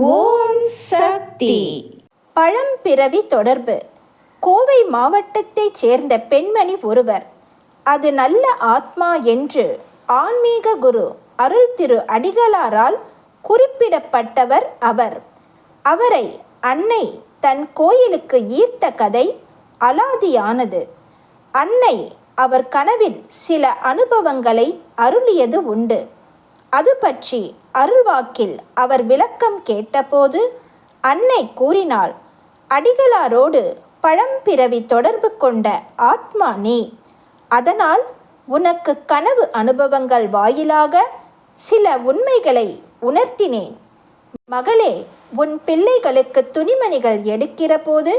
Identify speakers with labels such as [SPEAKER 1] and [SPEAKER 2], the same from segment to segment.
[SPEAKER 1] ஓம் சக்தி.
[SPEAKER 2] பழம்பிறவி தொடர்பு. கோவை மாவட்டத்தைச் சேர்ந்த பெண்மணி ஒருவர் அது நல்ல ஆத்மா என்று ஆன்மீக குரு அருள் திரு அடிகளாரால் குறிப்பிடப்பட்டவர் அவர். அவரை அன்னை தன் கோயிலுக்கு ஈர்த்த கதை அலாதியானது. அன்னை அவர் கனவில் சில அனுபவங்களை அருளியது உண்டு. அது பற்றி அருள்வாக்கில் அவர் விளக்கம் கேட்டபோது அன்னை கூறினாள் அடிகளாரோடு பழம்பிறவி தொடர்பு கொண்ட ஆத்மா நீ. அதனால் உனக்கு கனவு அனுபவங்கள் வாயிலாக சில உண்மைகளை உணர்த்தினேன். மகளே உன் பிள்ளைகளுக்கு துணிமணிகள் எடுக்கிற போது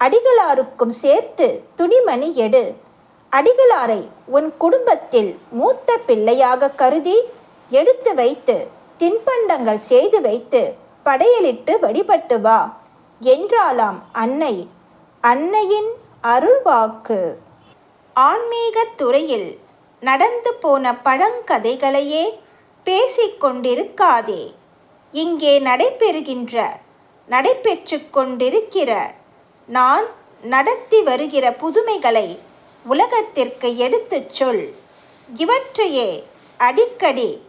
[SPEAKER 2] அடிகளாருக்கும் சேர்த்து துணிமணி எடு. அடிகளாரை உன் குடும்பத்தில் மூத்த பிள்ளையாக கருதி எடுத்து வைத்து தின்பண்டங்கள் செய்து வைத்து படையலிட்டு வழிபட்டு வா. என்றாலாம் அன்னை. அன்னையின் அருள்வாக்கு. ஆன்மீகத் துறையில் நடந்து போன பழங்கதைகளையே பேசிக்கொண்டிருக்காதே இங்கே நடைபெறுகின்ற நடைபெற்று கொண்டிருக்கிற நான் நடத்தி வருகிற புதுமைகளை உலகத்திற்கு எடுத்துச் சொல். இவற்றையே அடிக்கடி